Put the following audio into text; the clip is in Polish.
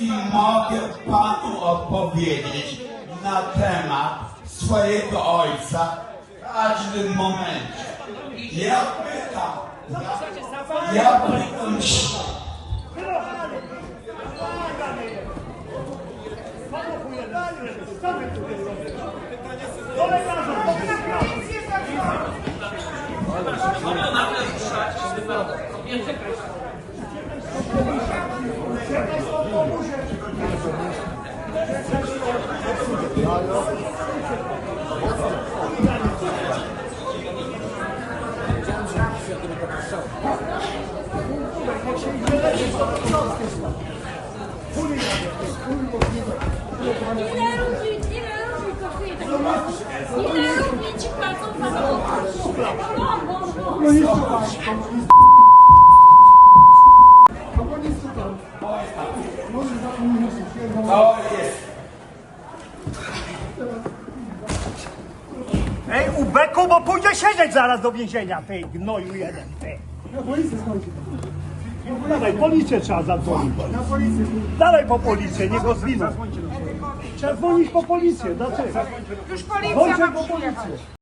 jeśli mogę panu odpowiedzieć na temat swojego ojca w każdym momencie. Ja pytam, ja, pytam się, Oh, yes. Ej, Ubeku, bo pójdzie siedzieć zaraz do więzienia, ty gnoju jeden, ty. Na policję skończy. Dawaj, policję trzeba zadzwonić. Na policję. Dawaj po policję, niech go zwiną. Trzeba dzwonić po policję, dlaczego? Już policja ma po policję.